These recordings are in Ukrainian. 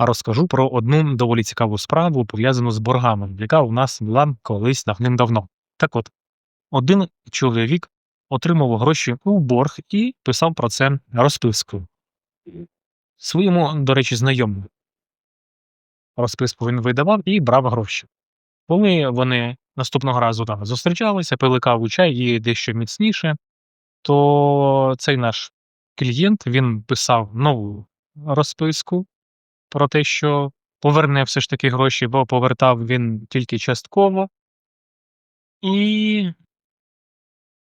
а розкажу про одну доволі цікаву справу, пов'язану з боргами, яка у нас була колись давним-давно. Так от, один чоловік отримав гроші у борг і писав про це розписку. Своєму, до речі, знайомому. Розписку він видавав і брав гроші. Коли вони наступного разу там зустрічалися, пили каву чай і дещо міцніше, то цей наш клієнт він писав нову розписку про те, що поверне все ж таки гроші, бо повертав він тільки частково. І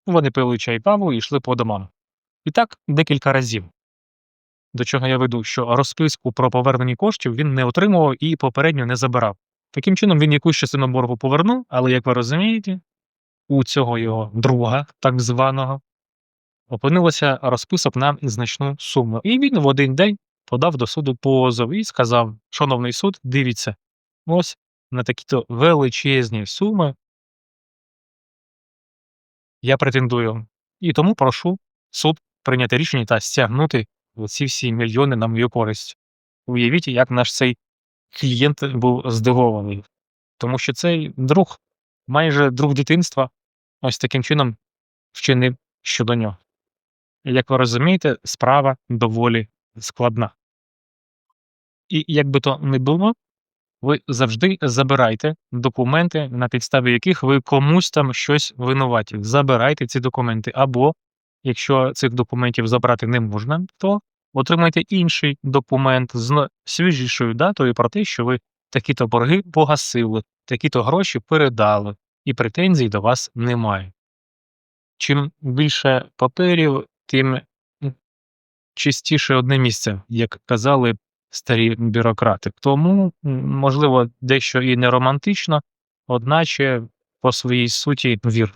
вони пили чай каву і йшли по домам. І так декілька разів. До чого я веду, що розписку про повернення коштів він не отримував і попередньо не забирав. Таким чином, він якусь частину боргу повернув, але, як ви розумієте, у цього його друга, так званого, опинилося розписок на значну суму. І він в один день подав до суду позов і сказав: Шановний суд, дивіться, ось на такі-то величезні суми я претендую. І тому прошу суд прийняти рішення та стягнути ці всі мільйони на мою користь. Уявіть, як наш цей клієнт був здивований, тому що цей друг, майже друг дитинства, ось таким чином вчинив щодо нього. Як ви розумієте, справа доволі складна. І як би то не було, ви завжди забирайте документи, на підставі яких ви комусь там щось винуваті. Забирайте ці документи. Або, якщо цих документів забрати не можна, то отримайте інший документ з свіжішою датою про те, що ви такі-то борги погасили, такі-то гроші передали, і претензій до вас немає. Чим більше паперів, тим чистіше одне місце, як казали старі бюрократи. Тому, можливо, дещо і не романтично, одначе по своїй суті вір.